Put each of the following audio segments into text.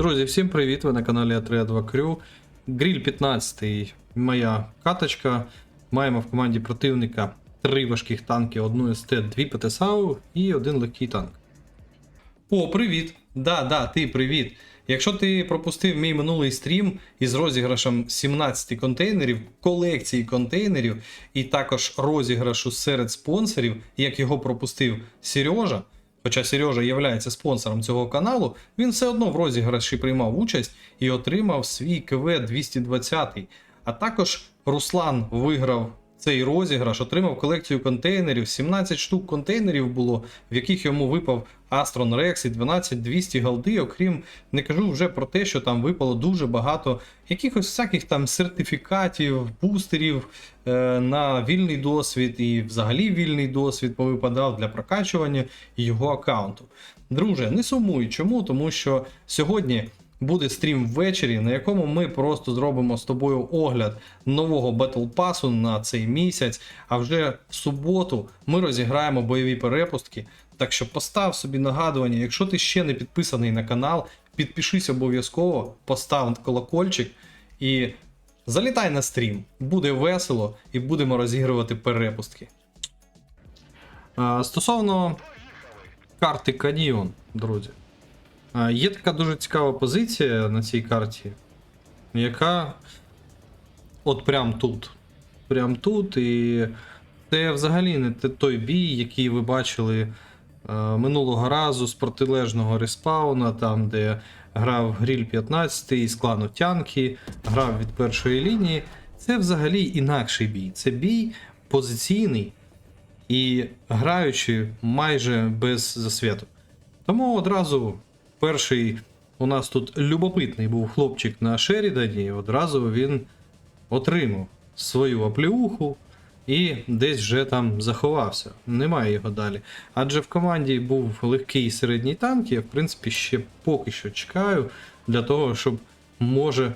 Друзі, всім привіт! Ви на каналі А32 Crew. Гріль 15 моя каточка. Маємо в команді противника три важких танки, одну СТ, дві ПТСАУ і один легкий танк. О, привіт! Да, да, ти привіт. Якщо ти пропустив мій минулий стрім із розіграшем 17 контейнерів, колекції контейнерів, і також розіграшу серед спонсорів, як його пропустив Сережа, хоча Сережа є спонсором цього каналу, він все одно в розіграші приймав участь і отримав свій КВ 220. А також Руслан виграв цей розіграш, отримав колекцію контейнерів. 17 штук контейнерів було, в яких йому випав Astron Rex і 12200 голди. Окрім не кажу вже про те, що там випало дуже багато якихось всяких там сертифікатів, бустерів е, на вільний досвід і взагалі вільний досвід повипадав для прокачування його аккаунту. Друже, не сумуй. Чому? Тому що сьогодні буде стрім ввечері, на якому ми просто зробимо з тобою огляд нового Battle Pass на цей місяць. А вже в суботу ми розіграємо бойові перепустки. Так що постав собі нагадування, якщо ти ще не підписаний на канал, підпишись обов'язково, постав колокольчик і залітай на стрім. Буде весело і будемо розігрувати перепустки. Стосовно карти Каніон, друзі. Є така дуже цікава позиція на цій карті, яка от прям тут. Прям тут. І це взагалі не той бій, який ви бачили е, минулого разу з протилежного респауна, там, де грав Гріль 15 з клану Тянки, грав від першої лінії. Це взагалі інакший бій. Це бій позиційний і граючи майже без засвіту. Тому одразу перший у нас тут любопитний був хлопчик на Шерідані, одразу він отримав свою апліуху і десь вже там заховався. Немає його далі. Адже в команді був легкий середній танк, я в принципі ще поки що чекаю для того, щоб може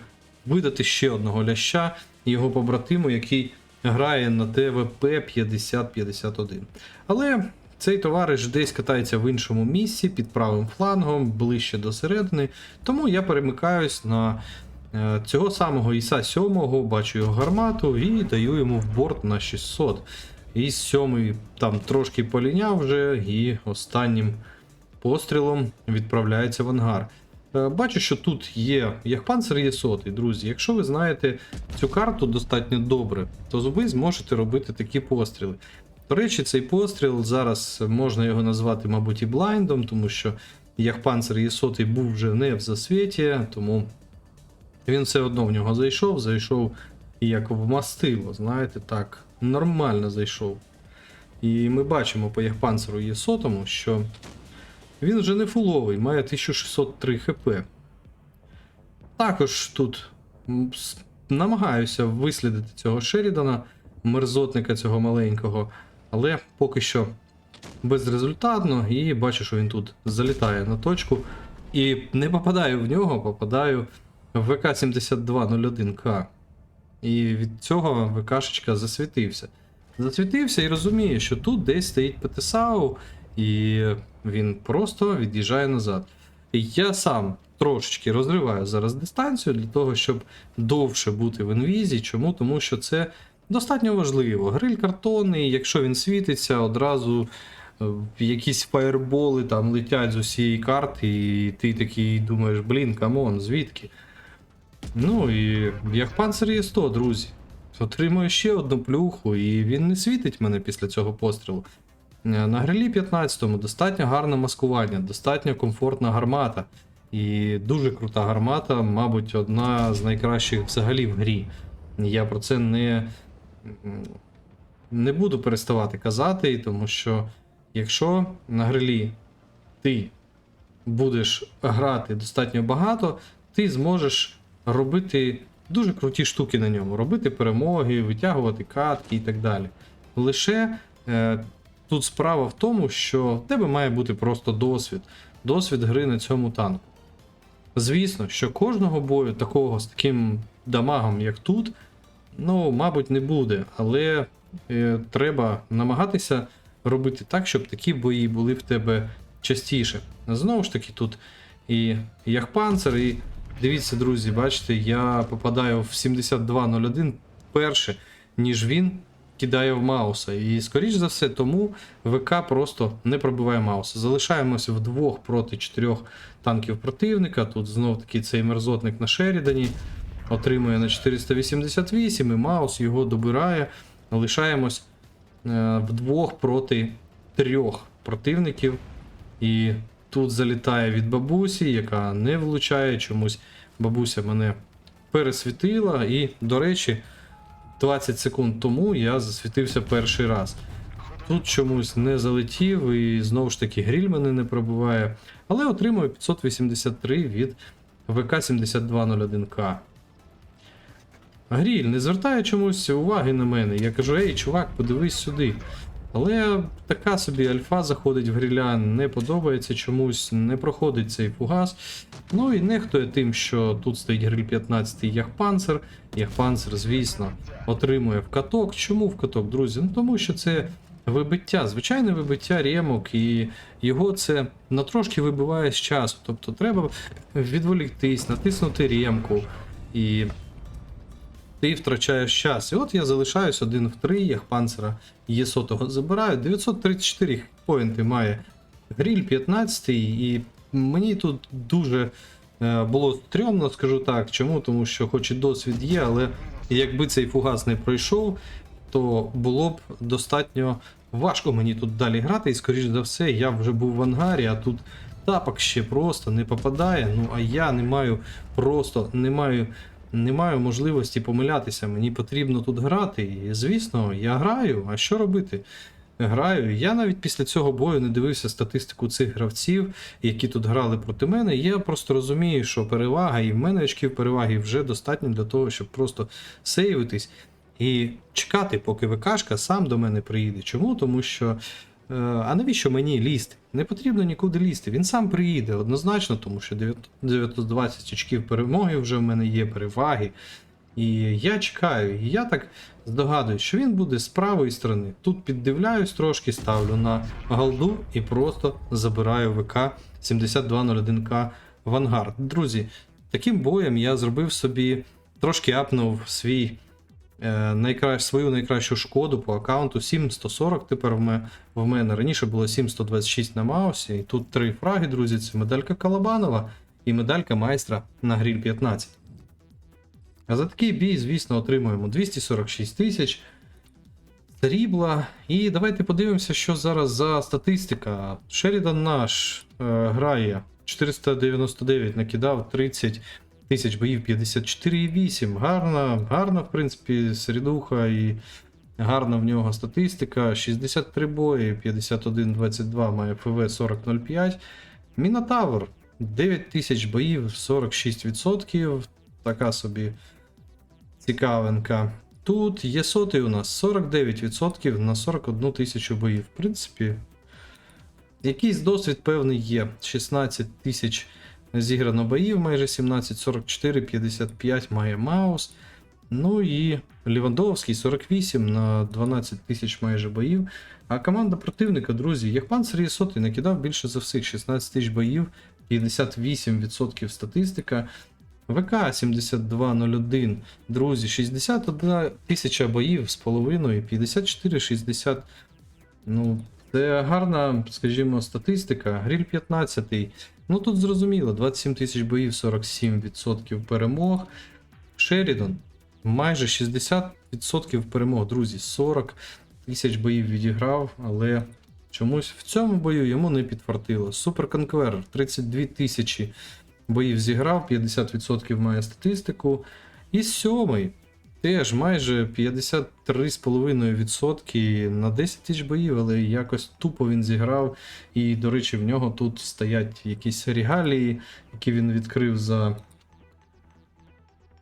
видати ще одного ляща його побратиму, який грає на ТВП 5051. Але цей товариш десь катається в іншому місці під правим флангом, ближче до середини. Тому я перемикаюсь на е, цього самого Іса 7, бачу його гармату і даю йому в борт на 600. І сьомий там трошки поліняв вже, і останнім пострілом відправляється в ангар. Е, Бачу, що тут є Яхпанцер є сотий, друзі. Якщо ви знаєте цю карту достатньо добре, то ви зможете робити такі постріли. До речі, цей постріл зараз можна його назвати, мабуть, і блайндом, тому що Яхпанцер є сотий був вже не в засвіті, тому він все одно в нього зайшов, зайшов як в мастило, знаєте, так, нормально зайшов. І ми бачимо по Яхпанцеру є сотому, що він вже не фуловий, має 1603 хп. Також тут намагаюся вислідити цього Шерідана, мерзотника цього маленького, але поки що безрезультатно, і бачу, що він тут залітає на точку. І не попадаю в нього, попадаю в ВК-7201К. І від цього ВКшечка засвітився. Засвітився і розуміє, що тут десь стоїть ПТСАУ, і він просто від'їжджає назад. Я сам трошечки розриваю зараз дистанцію для того, щоб довше бути в інвізі. Чому? Тому що це достатньо важливо. Гриль картонний, якщо він світиться, одразу е, якісь фаєрболи там летять з усієї карти, і ти такий думаєш, блін, камон, звідки? Ну і як панцир є 100, друзі. Отримую ще одну плюху, і він не світить мене після цього пострілу. Е, На грилі 15-му достатньо гарне маскування, достатньо комфортна гармата. І дуже крута гармата, мабуть, одна з найкращих взагалі в грі. Я про це не, не буду переставати казати, тому що якщо на грилі ти будеш грати достатньо багато, ти зможеш робити дуже круті штуки на ньому, робити перемоги, витягувати катки і так далі. Лише е, тут справа в тому, що в тебе має бути просто досвід, досвід гри на цьому танку. Звісно, що кожного бою такого з таким дамагом, як тут, ну, мабуть, не буде, але е, треба намагатися робити так, щоб такі бої були в тебе частіше. Знову ж таки, тут і Яхпанцер. І дивіться, друзі, бачите, я попадаю в 72.01 перше, ніж він кидає в Мауса. І скоріш за все, тому ВК просто не пробиває Мауса. Залишаємося вдвох проти чотирьох танків противника. Тут знов таки цей мерзотник на Шерідані отримує на 488, і Маус його добирає. Лишаємось е, вдвох проти трьох противників. І тут залітає від бабусі, яка не влучає чомусь. Бабуся мене пересвітила. І, до речі, 20 секунд тому я засвітився перший раз. Тут чомусь не залетів, і знову ж таки гріль мене не пробиває. Але отримую 583 від ВК-7201К. Гріль не звертає чомусь уваги на мене. Я кажу, ей, чувак, подивись сюди. Але така собі альфа заходить в гріля, не подобається чомусь, не проходить цей фугас. Ну і нехтує тим, що тут стоїть гриль 15 Яхпанцер. Яхпанцер, звісно, отримує в каток. Чому в каток, друзі? Ну тому що це вибиття, звичайне вибиття ремок, і його це на трошки вибиває з часу. Тобто треба відволіктись, натиснути ремку. І ти втрачаєш час. І от я залишаюсь один в три, Яхпанцера є сотого забираю. 934 поінти має гріль 15 і мені тут дуже е, було стрьомно, скажу так. Чому? Тому що хоч і досвід є, але якби цей фугас не пройшов, то було б достатньо важко мені тут далі грати, і скоріш за все, я вже був в ангарі, а тут тапок ще просто не попадає. Ну а я не маю просто не маю. Не маю можливості помилятися, мені потрібно тут грати. І звісно, я граю. А що робити? Граю. Я навіть після цього бою не дивився статистику цих гравців, які тут грали проти мене. Я просто розумію, що перевага, і в мене очків переваги вже достатньо для того, щоб просто сейвитись і чекати, поки ВКшка сам до мене приїде. Чому? Тому що. Е, А навіщо мені лізти? Не потрібно нікуди лізти. Він сам приїде однозначно, тому що 920 очків перемоги вже в мене є, переваги. І я чекаю, і я так здогадуюсь, що він буде з правої сторони. Тут піддивляюсь трошки, ставлю на голду і просто забираю ВК 7201К в ангар. Друзі, таким боєм я зробив собі, трошки апнув свій е, найкра... свою найкращу шкоду по аккаунту 7140 тепер в, ме... в мене. Раніше було 7126 на Маусі. І тут три фраги, друзі. Це медалька Калабанова і медалька майстра на гріль 15. А за такий бій, звісно, отримуємо 246 тисяч срібла. І давайте подивимося, що зараз за статистика. Шерідан наш е, грає 499, накидав 30 тисяч боїв 54,8. Гарна, гарна, в принципі, середуха і гарна в нього статистика. 63 бої, 51-22 має ФВ 40.05. Мінотавр 9 тисяч боїв, 46%. Така собі цікавинка. Тут є сотий у нас 49% на 41 тисячу боїв. В принципі, якийсь досвід певний є. 16 тисяч зіграно боїв, майже 17, 44, 55 має Маус. Ну і Лівандовський 48 на 12 тисяч майже боїв. А команда противника, друзі, Яхпанцер є сотий накидав більше за всіх 16 тисяч боїв, 58% статистика. ВК 7201, друзі, 61 тисяча боїв з половиною, 54-60. Ну, це гарна, скажімо, статистика. Гріль 15. Ну тут зрозуміло, 27 тисяч боїв, 47% перемог. Шерідон майже 60% перемог, друзі, 40 тисяч боїв відіграв, але чомусь в цьому бою йому не підфартило. Супер Конкверер 32 тисячі боїв зіграв, 50% має статистику. І сьомий теж майже 53,5% на 10 тисяч боїв, але якось тупо він зіграв. І, до речі, в нього тут стоять якісь регалії, які він відкрив за.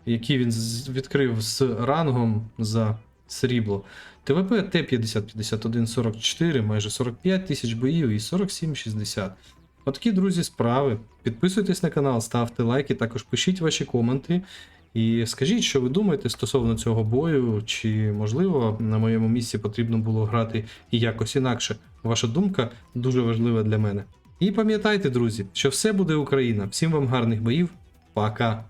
Які він відкрив з рангом за срібло. ТВП Т-50-51-44, майже 45 тисяч боїв і 47-60. Отакі, друзі, справи. Підписуйтесь на канал, ставте лайки, також пишіть ваші коменти. І скажіть, що ви думаєте стосовно цього бою, чи можливо на моєму місці потрібно було грати і якось інакше. Ваша думка дуже важлива для мене. І пам'ятайте, друзі, що все буде Україна. Всім вам гарних боїв. Пока.